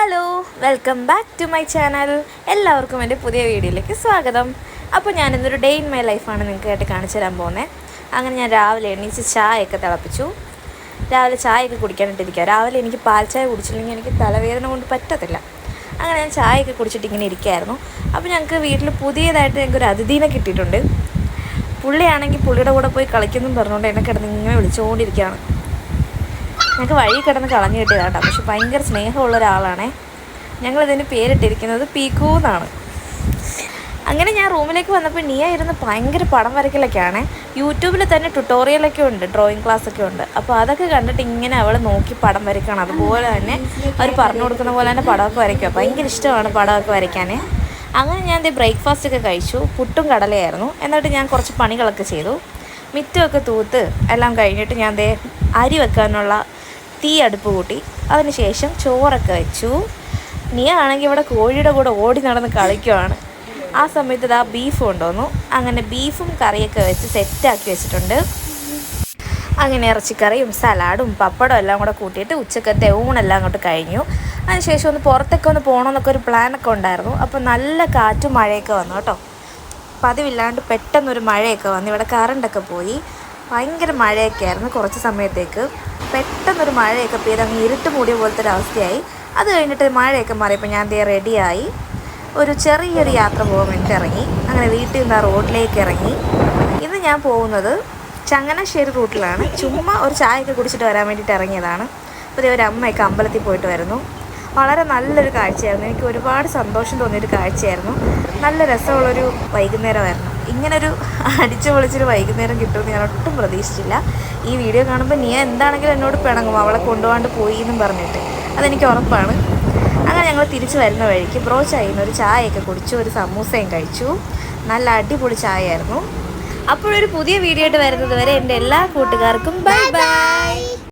Hello welcome back to my channel എല്ലാവർക്കും എന്റെ പുതിയ വീഡിയോയിലേക്ക് സ്വാഗതം. അപ്പോൾ ഞാൻ ഇന്നൊരു ഡേ ഇൻ മൈ ലൈഫാണ് നിങ്ങൾക്കായിട്ട് കാണിച്ചു തരാൻ പോകുന്നത് അങ്ങനെ ഞാൻ രാവിലെ എണീച്ച് ചായയൊക്കെ തിളപ്പിച്ചു. രാവിലെ ചായയൊക്കെ കുടിക്കാനായിട്ടിരിക്കുക രാവിലെ എനിക്ക് പാൽ ചായ കുടിച്ചില്ലെങ്കിൽ എനിക്ക് തലവേദന കൊണ്ട് പറ്റത്തില്ല. അങ്ങനെ ഞാൻ ചായയൊക്കെ കുടിച്ചിട്ട് ഇങ്ങനെ ഇരിക്കുകയായിരുന്നു അപ്പോൾ ഞങ്ങൾക്ക് വീട്ടിൽ പുതിയതായിട്ട് ഞങ്ങൾക്ക് ഒരു അതിഥീനെ കിട്ടിയിട്ടുണ്ട്. പുള്ളിയാണെങ്കിൽ പുള്ളിയുടെ കൂടെ പോയി കളിക്കുന്നു പറഞ്ഞുകൊണ്ട് എന്നെ കിടന്ന് ഇങ്ങനെ വിളിച്ചുകൊണ്ടിരിക്കുകയാണ്. ഞങ്ങൾക്ക് വഴി കിടന്ന് കളഞ്ഞു കിട്ടിയതാട്ടോ പക്ഷെ ഭയങ്കര സ്നേഹമുള്ള ഒരാളാണേ. ഞങ്ങളിതിന് പേരിട്ടിരിക്കുന്നത് പീക്കു എന്നാണ്. അങ്ങനെ ഞാൻ റൂമിലേക്ക് വന്നപ്പോൾ നിയ ഇരുന്ന് ഭയങ്കര പടം വരയ്ക്കലൊക്കെയാണ്. യൂട്യൂബിൽ തന്നെ ട്യൂട്ടോറിയലൊക്കെ ഉണ്ട് ഡ്രോയിങ് ക്ലാസ് ഒക്കെ ഉണ്ട്. അപ്പോൾ അതൊക്കെ കണ്ടിട്ട് ഇങ്ങനെ അവൾ നോക്കി പടം വരയ്ക്കണം. അതുപോലെ തന്നെ അവർ പറഞ്ഞു കൊടുക്കുന്ന പോലെ തന്നെ പടമൊക്കെ വരയ്ക്കുക ഭയങ്കര ഇഷ്ടമാണ് പടമൊക്കെ വരയ്ക്കാൻ അങ്ങനെ ഞാൻ ദേ ബ്രേക്ക്ഫാസ്റ്റ് ഒക്കെ കഴിച്ചു. പുട്ടും കടലയായിരുന്നു. എന്നിട്ട് ഞാൻ കുറച്ച് പണികളൊക്കെ ചെയ്തു. മിറ്റമൊക്കെ തൂത്ത് എല്ലാം കഴിഞ്ഞിട്ട് ഞാൻ ദേ അരി വെക്കാനുള്ള തീ അടുപ്പ് കൂട്ടി. അതിനുശേഷം ചോറൊക്കെ വെച്ചു. നീ ആണെങ്കിൽ ഇവിടെ കോഴിയുടെ കൂടെ ഓടി നടന്ന് കളിക്കുവാണ്. ആ സമയത്ത് ഇതാ ബീഫ് കൊണ്ടുവന്നു. അങ്ങനെ ബീഫും കറിയൊക്കെ വെച്ച് സെറ്റാക്കി വെച്ചിട്ടുണ്ട്. അങ്ങനെ ഇറച്ചിക്കറിയും സലാഡും പപ്പടവും എല്ലാം കൂടെ കൂട്ടിയിട്ട് ഉച്ചക്കത്തെ ഊണെല്ലാം അങ്ങോട്ട് കഴിഞ്ഞു. അതിനുശേഷം ഒന്ന് പുറത്തൊക്കെ ഒന്ന് പോകണമെന്നൊക്കെ ഒരു പ്ലാനൊക്കെ ഉണ്ടായിരുന്നു. അപ്പോൾ നല്ല കാറ്റും മഴയൊക്കെ വന്നു കേട്ടോ. പതിവില്ലാണ്ട് പെട്ടെന്നൊരു മഴയൊക്കെ വന്നു. ഇവിടെ കറണ്ടൊക്കെ പോയി. ഭയങ്കര മഴയൊക്കെ ആയിരുന്നു കുറച്ച് സമയത്തേക്ക്. പെട്ടെന്നൊരു മഴയൊക്കെ പെയ്ത് അങ്ങ് ഇരുട്ട് മൂടിയ പോലത്തെ ഒരു അവസ്ഥയായി. അത് കഴിഞ്ഞിട്ട് മഴയൊക്കെ മാറിയപ്പോൾ ഞാൻ ദേ റെഡിയായി. ഒരു ചെറിയൊരു യാത്ര പോകാൻ വേണ്ടിയിട്ട് ഇറങ്ങി. അങ്ങനെ വീട്ടിൽ നിന്ന് ആ റോഡിലേക്ക് ഇറങ്ങി. ഇന്ന് ഞാൻ പോകുന്നത് ചങ്ങനാശ്ശേരി റൂട്ടിലാണ്. ചുമ്മാ ഒരു ചായയൊക്കെ കുടിച്ചിട്ട് വരാൻ വേണ്ടിയിട്ട് ഇറങ്ങിയതാണ്. ദേ ഒരു അമ്മയൊക്കെ അമ്പലത്തിൽ പോയിട്ട് വരുന്നു. വളരെ നല്ലൊരു കാഴ്ചയായിരുന്നു. എനിക്ക് ഒരുപാട് സന്തോഷം തോന്നിയൊരു കാഴ്ചയായിരുന്നു. നല്ല രസമുള്ളൊരു വൈകുന്നേരമായിരുന്നു. ഇങ്ങനൊരു അടിച്ചു പൊളിച്ചൊരു വൈകുന്നേരം കിട്ടുമെന്ന് ഞാൻ ഒട്ടും പ്രതീക്ഷിച്ചില്ല. ഈ വീഡിയോ കാണുമ്പോൾ നീ എന്താണെങ്കിലും എന്നോട് പിണങ്ങും. അവളെ കൊണ്ടുപോകാണ്ട് പോയി എന്നും പറഞ്ഞിട്ട്. അതെനിക്ക് ഉറപ്പാണ്. അങ്ങനെ ഞങ്ങൾ തിരിച്ചു വരുന്ന വഴിക്ക് ബ്രോ ചായന്ന് ഒരു ചായയൊക്കെ കുടിച്ചു ഒരു സമൂസയും കഴിച്ചു. നല്ല അടിപൊളി ചായയായിരുന്നു. അപ്പോഴൊരു പുതിയ വീഡിയോ ആയിട്ട് വരുന്നത് വരെ എന്റെ എല്ലാ കൂട്ടുകാർക്കും ബൈ ബൈ.